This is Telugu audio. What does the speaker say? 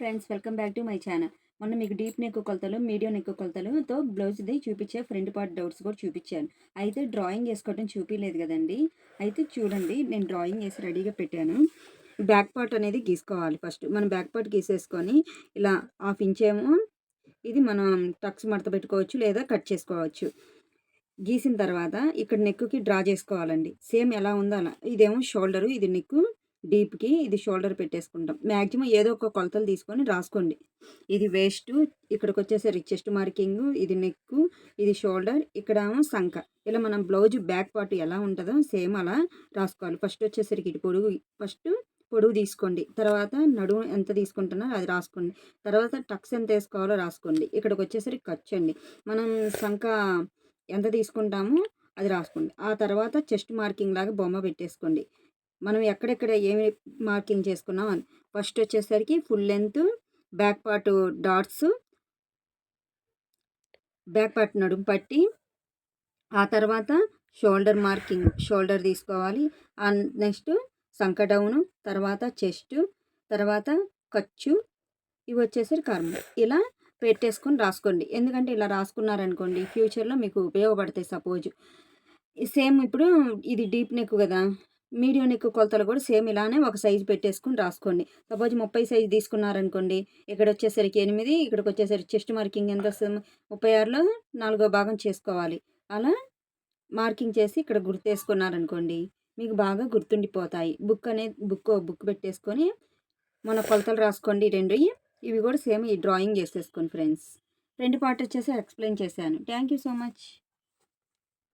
Friends welcome back to my channel. మొన్న మీకు డీప్ నెక్ కొలతలు మీడియం నెక్ కొలతలుతో బ్లౌజ్ది చూపించే ఫ్రంట్ పార్ట్ డౌట్స్ కూడా చూపించాను. అయితే డ్రాయింగ్ వేసుకోవడం చూపించలేదు కదండి. అయితే చూడండి నేను డ్రాయింగ్ వేసి రెడీగా పెట్టాను. బ్యాక్ పార్ట్ అనేది గీసుకోవాలి ఫస్ట్. మనం బ్యాక్ పార్ట్ గీసేసుకొని ఇలా హాఫ్ ఇంచ్ ఏమో ఇది మనం టక్స్ మడత పెట్టుకోవచ్చు లేదా కట్ చేసుకోవచ్చు. గీసిన తర్వాత ఇక్కడ నెక్కి డ్రా చేసుకోవాలండి. సేమ్ ఎలా ఉందో అలా. ఇదేమో షోల్డరు ఇది నెక్కు డీప్కి ఇది షోల్డర్ పెట్టేసుకుంటాం. మ్యాక్సిమం ఏదో ఒక కొలతలు తీసుకొని రాసుకోండి. ఇది వేస్ట్ ఇక్కడికి వచ్చేసరికి చెస్ట్ మార్కింగ్ ఇది నెక్ ఇది షోల్డర్ ఇక్కడ సంఖ. ఇలా మనం బ్లౌజ్ బ్యాక్ పార్ట్ ఎలా ఉంటుందో సేమ్ అలా రాసుకోవాలి. ఫస్ట్ వచ్చేసరికి ఇటు పొడుగు ఫస్ట్ పొడుగు తీసుకోండి. తర్వాత నడుము ఎంత తీసుకుంటున్నారో అది రాసుకోండి. తర్వాత టక్స్ ఎంత వేసుకోవాలో రాసుకోండి. ఇక్కడికి వచ్చేసరికి ఖర్చు అండి. మనం సంఖ ఎంత తీసుకుంటామో అది రాసుకోండి. ఆ తర్వాత చెస్ట్ మార్కింగ్ లాగా బొమ్మ పెట్టేసుకోండి. మనం ఎక్కడెక్కడ ఏమి మార్కింగ్ చేసుకున్నాం అని ఫస్ట్ వచ్చేసరికి full length back part dots back part నడుము పట్టి ఆ తర్వాత షోల్డర్ మార్కింగ్ షోల్డర్ తీసుకోవాలి నెక్స్ట్ సంక డౌను తర్వాత చెస్ట్ తర్వాత ఖర్చు ఇవి వచ్చేసరికి కర్మ. ఇలా పెట్టేసుకొని రాసుకోండి. ఎందుకంటే ఇలా రాసుకున్నారనుకోండి ఫ్యూచర్లో మీకు ఉపయోగపడతాయి సపోజ్. సేమ్ ఇప్పుడు ఇది డీప్ నెక్ కదా మీడియం నెక్ కొలతలు కూడా సేమ్ ఇలానే ఒక సైజు పెట్టేసుకుని రాసుకోండి. సపోజ్ ముప్పై సైజు తీసుకున్నారనుకోండి ఇక్కడ వచ్చేసరికి ఎనిమిది ఇక్కడికి వచ్చేసరికి చెస్ట్ మార్కింగ్ ఎంత వస్తుంది? ముప్పై ఆరులో నాలుగో భాగం చేసుకోవాలి. అలా మార్కింగ్ చేసి ఇక్కడ గుర్తేసుకున్నారనుకోండి మీకు బాగా గుర్తుండిపోతాయి. బుక్ అనేది బుక్ బుక్ పెట్టేసుకొని మన కొలతలు రాసుకోండి రెండు. ఇవి కూడా సేమ్ ఈ డ్రాయింగ్ చేసేసుకోండి ఫ్రెండ్స్. రెండు పార్ట్ వచ్చేసి ఎక్స్ప్లెయిన్ చేశాను. Thank you so much.